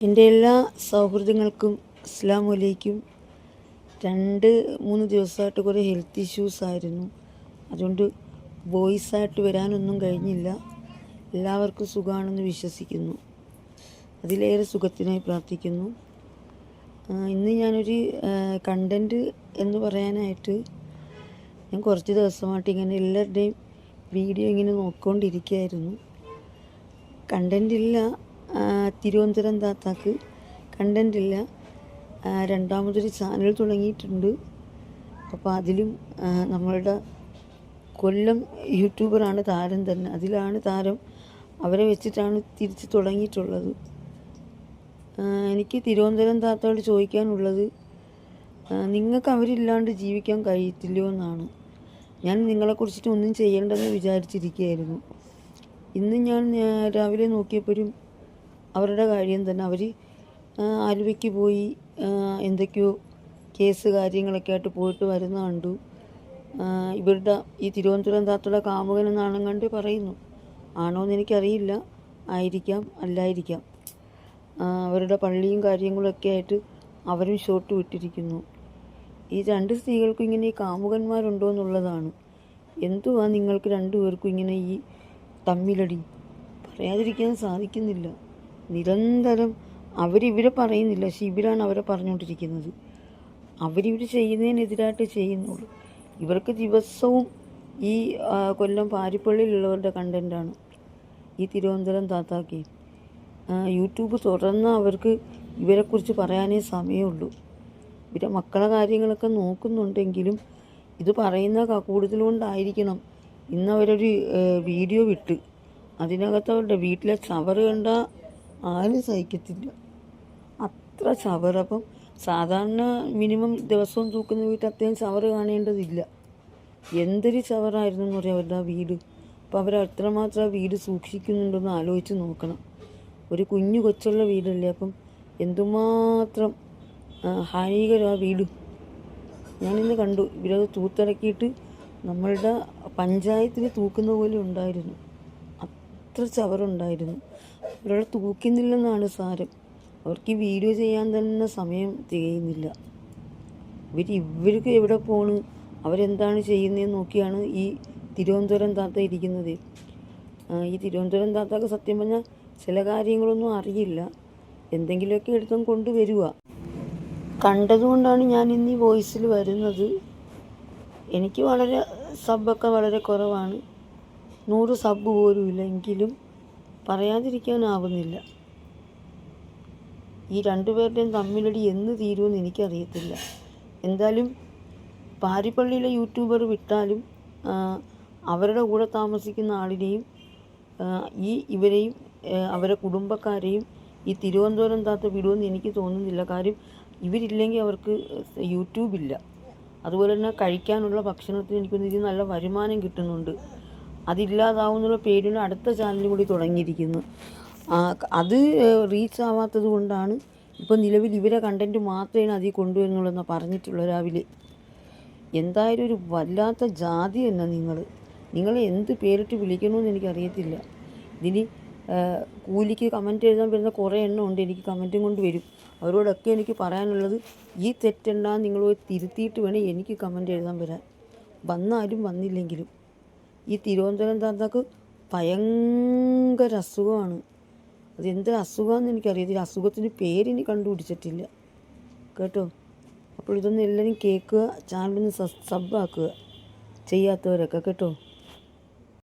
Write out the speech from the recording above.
എന്റെ എല്ലാ സൗഹൃദങ്ങൾക്കും അസ്സാം വലൈക്കും രണ്ട് മൂന്ന് ദിവസമായിട്ട് കുറേ ഹെൽത്ത് ഇഷ്യൂസ് ആയിരുന്നു. അതുകൊണ്ട് വോയിസ് ആയിട്ട് വരാനൊന്നും കഴിഞ്ഞില്ല. എല്ലാവർക്കും സുഖമാണെന്ന് വിശ്വസിക്കുന്നു. അതിലേറെ സുഖത്തിനായി പ്രാർത്ഥിക്കുന്നു. ഇന്ന് ഞാനൊരു കണ്ടന്റ് എന്ന് പറയാനായിട്ട് ഞാൻ കുറച്ച് ദിവസമായിട്ട് ഇങ്ങനെ എല്ലാവരുടെയും വീഡിയോ ഇങ്ങനെ നോക്കിക്കൊണ്ടിരിക്കുകയായിരുന്നു. കണ്ടന്റ് ഇല്ല. തിരുവനന്തപുരം താത്താക്ക് കണ്ടന്റ് ഇല്ല. രണ്ടാമതൊരു ചാനൽ തുടങ്ങിയിട്ടുണ്ട്. അപ്പോൾ അതിലും നമ്മളുടെ കൊല്ലം യൂട്യൂബറാണ് താരം തന്നെ. അതിലാണ് താരം അവരെ വെച്ചിട്ടാണ് തിരിച്ച് തുടങ്ങിയിട്ടുള്ളത്. എനിക്ക് തിരുവനന്തപുരം താത്തയോട് ചോദിക്കാനുള്ളത് നിങ്ങൾക്ക് അവരില്ലാണ്ട് ജീവിക്കാൻ കഴിയത്തില്ലയോ എന്നാണ്. ഞാൻ നിങ്ങളെക്കുറിച്ചിട്ട് ഒന്നും ചെയ്യേണ്ടെന്ന് വിചാരിച്ചിരിക്കുകയായിരുന്നു. ഇന്ന് ഞാൻ രാവിലെ നോക്കിയപ്പോഴും അവരുടെ കാര്യം തന്നെ അവർ ആലുവയ്ക്ക് പോയി എന്തൊക്കെയോ കേസ് കാര്യങ്ങളൊക്കെ ആയിട്ട് പോയിട്ട് വരുന്ന കണ്ടു. ഇവരുടെ ഈ തിരുവനന്തപുരം താത്തുള്ള കാമുകൻ എന്നാണെന്ന് കണ്ട് പറയുന്നു. ആണോ എന്ന് എനിക്കറിയില്ല. ആയിരിക്കാം അല്ലായിരിക്കാം. അവരുടെ പള്ളിയും കാര്യങ്ങളൊക്കെ ആയിട്ട് അവരും ഷോട്ട് വിട്ടിരിക്കുന്നു. ഈ രണ്ട് സ്ത്രീകൾക്കും ഇങ്ങനെ ഈ കാമുകന്മാരുണ്ടോ എന്നുള്ളതാണ്. എന്തുവാ നിങ്ങൾക്ക് രണ്ടുപേർക്കും ഇങ്ങനെ ഈ തമ്മിലടി? പറയാതിരിക്കാൻ സാധിക്കുന്നില്ല. നിരന്തരം അവരിവരെ പറയുന്നില്ല. ഇവരാണ് അവരെ പറഞ്ഞുകൊണ്ടിരിക്കുന്നത്. അവരിവർ ചെയ്യുന്നതിനെതിരായിട്ട് ചെയ്യുന്നുള്ളൂ. ഇവർക്ക് ദിവസവും ഈ കൊല്ലം പാരിപ്പള്ളിയിലുള്ളവരുടെ കണ്ടന്റാണ് ഈ തിരുവനന്തപുരം താത്താക്കി. യൂട്യൂബ് തുറന്ന് അവർക്ക് ഇവരെക്കുറിച്ച് പറയാനേ സമയമുള്ളൂ. ഇവരെ മക്കളെ കാര്യങ്ങളൊക്കെ നോക്കുന്നുണ്ടെങ്കിലും ഇത് പറയുന്ന കൂടുതലുകൊണ്ടായിരിക്കണം ഇന്ന് അവരൊരു വീഡിയോ വിട്ട് അതിനകത്ത് അവരുടെ വീട്ടിലെ ചവറ് കണ്ട ആരും സഹിക്കത്തില്ല. അത്ര ചവറ്. അപ്പം സാധാരണ മിനിമം ദിവസവും തൂക്കുന്ന വീട്ടിൽ അത്രയും ചവറ് കാണേണ്ടതില്ല. എന്തൊരു ചവറായിരുന്നു എന്ന് പറയാം അവരുടെ ആ വീട്. അപ്പോൾ അവർ അത്രമാത്രം ആ വീട് സൂക്ഷിക്കുന്നുണ്ടെന്ന് ആലോചിച്ച് നോക്കണം. ഒരു കുഞ്ഞു കൊച്ചുള്ള വീടല്ലേ? അപ്പം എന്തുമാത്രം ഹാനികരം ആ വീട്. ഞാനിന്ന് കണ്ടു. ഇവരത് തൂത്തിറക്കിയിട്ട് നമ്മളുടെ പഞ്ചായത്തിൽ തൂക്കുന്ന പോലെ ഉണ്ടായിരുന്നു. അത്ര ചവറുണ്ടായിരുന്നു. ഒരാൾ തൂക്കുന്നില്ലെന്നാണ് സാരം. അവർക്ക് ഈ വീഡിയോ ചെയ്യാൻ തന്നെ സമയം തികയുന്നില്ല. ഇവർ ഇവർക്ക് എവിടെ പോണ്? അവരെന്താണ് ചെയ്യുന്നതെന്ന് നോക്കിയാണ് ഈ തിരുവനന്തപുരം താത്ത ഇരിക്കുന്നത്. ഈ തിരുവനന്തപുരം താത്താക്ക് സത്യം പറഞ്ഞാൽ ചില കാര്യങ്ങളൊന്നും അറിയില്ല. എന്തെങ്കിലുമൊക്കെ എടുത്തും കൊണ്ടുവരിക കണ്ടതുകൊണ്ടാണ് ഞാൻ ഇന്ന് ഈ വോയിസിൽ വരുന്നത്. എനിക്ക് വളരെ സബ്ബൊക്കെ വളരെ കുറവാണ്. നൂറ് സബ് പോലും ഇല്ലെങ്കിലും പറയാതിരിക്കാനാവുന്നില്ല. ഈ രണ്ടുപേരുടെയും തമ്മിലടി എന്ന് തീരുമെന്ന് എനിക്കറിയത്തില്ല. എന്തായാലും പാരിപ്പള്ളിയിലെ യൂട്യൂബർ വിട്ടാലും അവരുടെ കൂടെ താമസിക്കുന്ന ആളിനെയും ഈ ഇവരെയും അവരെ കുടുംബക്കാരെയും ഈ തിരുവനന്തപുരം താത്ത വിടുമെന്ന് എനിക്ക് തോന്നുന്നില്ല. കാര്യം ഇവരില്ലെങ്കിൽ അവർക്ക് യൂട്യൂബില്ല അതുപോലെ തന്നെ കഴിക്കാനുള്ള ഭക്ഷണത്തിന് എനിക്കൊന്നും ഇതിൽ നല്ല വരുമാനം കിട്ടുന്നുണ്ട്. അതില്ലാതാവുന്നുള്ള പേരിൽ അടുത്ത ചാനൽ കൂടി തുടങ്ങിയിരിക്കുന്നു. അത് റീച്ച് ആവാത്തത് കൊണ്ടാണ് ഇപ്പോൾ നിലവിൽ ഇവരെ കണ്ടന്റ് മാത്രമേ അതിൽ കൊണ്ടുവരുന്നുള്ളൂ പറഞ്ഞിട്ടുള്ള രാവിലെ. എന്തായാലും ഒരു വല്ലാത്ത ജാതി തന്നെ നിങ്ങൾ നിങ്ങൾ എന്ത് പേരിട്ട് വിളിക്കണമെന്ന് എനിക്കറിയത്തില്ല. ഇതിന് കൂലിക്ക് കമന്റ് എഴുതാൻ വരുന്ന കുറേ എണ്ണം ഉണ്ട്. എനിക്ക് കമന്റും കൊണ്ട് വരും. അവരോടൊക്കെ എനിക്ക് പറയാനുള്ളത് ഈ തെറ്റെണ്ണ നിങ്ങൾ തിരുത്തിയിട്ട് വേണം എനിക്ക് കമന്റ് എഴുതാൻ വരാൻ. വന്നാലും വന്നില്ലെങ്കിലും. ഈ തിരുവനന്തപുരം താത്താക്ക് ഭയങ്കര അസുഖമാണ്. അതെന്ത് അസുഖമാണെന്ന് എനിക്കറിയത്തില്ല. അസുഖത്തിന് പേരിനി കണ്ടുപിടിച്ചിട്ടില്ല. കേട്ടോ? അപ്പോൾ ഇതൊന്നും എല്ലാവരും കേൾക്കുക ചാനലൊന്ന് സബ് ആക്കുക. ചെയ്യാത്തവരൊക്കെ കേട്ടോ?